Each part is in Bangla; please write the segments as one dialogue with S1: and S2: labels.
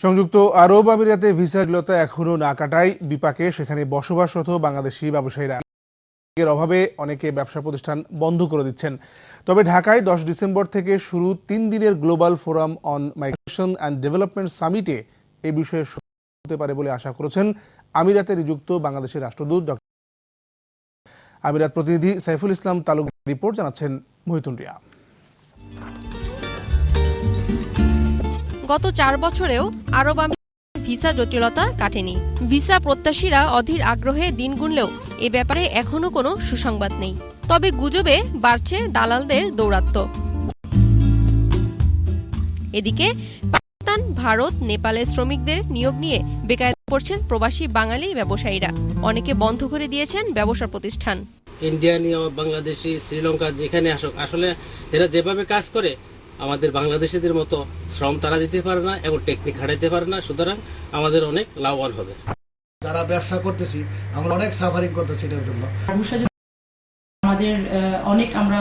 S1: সংযুক্ত আরব আমিরাতে ভিসাগুলোতে এখনও না কাটায় বিপাকে সেখানে বসবাসরত বাংলাদেশি ব্যবসায়ীরা। এর অভাবে অনেকে ব্যবসা প্রতিষ্ঠান বন্ধ করে দিচ্ছেন। তবে ঢাকায় দশ ডিসেম্বর থেকে শুরু তিন দিনের global forum on migration and development সামিটে এ বিষয়ে হতে পারে বলে আশা করেছেন আমিরাতে নিযুক্ত বাংলাদেশের রাষ্ট্রদূত ডক্টর আমিরাত প্রতিনিধি সাইফুল ইসলাম তালুক রিপোর্ট জানাচ্ছেন মহিতুন রিয়া।
S2: গত চার বছরেও আরব ভিসা জটিলতা কাটেনি। ভিসা প্রত্যাশীরা অধীর আগ্রহে দিন গুনলেও এ ব্যাপারে এখনও কোনো সুসংবাদ নেই। তবে গুজবে বাড়ছে দালালদের দৌরাত্ম্য। এদিকে পাকিস্তান, ভারত, নেপালের শ্রমিকদের নিয়োগ নিয়ে বেকার পড়ছেন প্রবাসী বাঙালি ব্যবসায়ীরা। অনেকে বন্ধ করে দিয়েছেন ব্যবসা প্রতিষ্ঠান।
S3: ইন্ডিয়ান বাংলাদেশি, শ্রীলঙ্কা যেখানে আসলে এরা যেভাবে কাজ করে আমাদের বাংলাদেশিদের মতো শ্রম তারা দিতে পারে না এবং টেকনিক হারাইতে পারে না সুতরাং আমাদের অনেক লাভবান হবে।
S4: যারা ব্যবসা করতেছি আমরা অনেক সাফারিং করতেছি এটার জন্য।
S5: আমাদের অনেক আমরা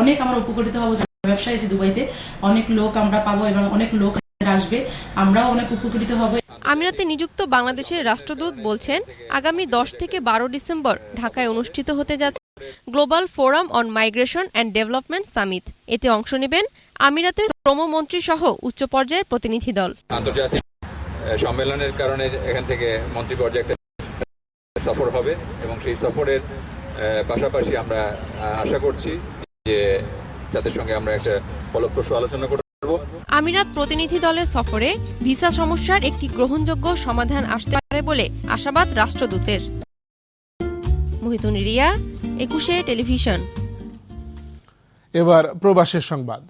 S5: অনেক আমরা উপকৃত হব যারা ব্যবসায়ী আছে দুবাইতে। অনেক লোক আমরা পাবো এবং অনেক লোক আসবে। আমরাও অনেক উপকৃত হব।
S2: আমিরাতে নিযুক্ত বাংলাদেশের রাষ্ট্রদূত বলছেন আগামী দশ থেকে বারো ডিসেম্বর ঢাকায় অনুষ্ঠিত হতে যাচ্ছে। Global forum on migration and development summit. এতে অংশ নেবেন আমিরাতের শ্রমমন্ত্রী সহ উচ্চ পর্যায়ের প্রতিনিধি দল।
S6: আন্তর্জাতিক সম্মেলনের কারণে এখান থেকে মন্ত্রী পর্যায়ে একটা সফর হবে এবং সেই সফরের পাশাপাশি আমরা আশা করছি যে তাদের সঙ্গে আমরা একটা ফলপ্রসূ আলোচনা করব।
S2: আমিরাত প্রতিনিধি দলের সফরে ভিসা সমস্যার একটি গ্রহণযোগ্য সমাধান আসতে পারে বলে আশাবাদ রাষ্ট্রদূতের। মহিতুন রিয়া একুশে টেলিভিশন।
S1: এবার প্রবাসের সংবাদ।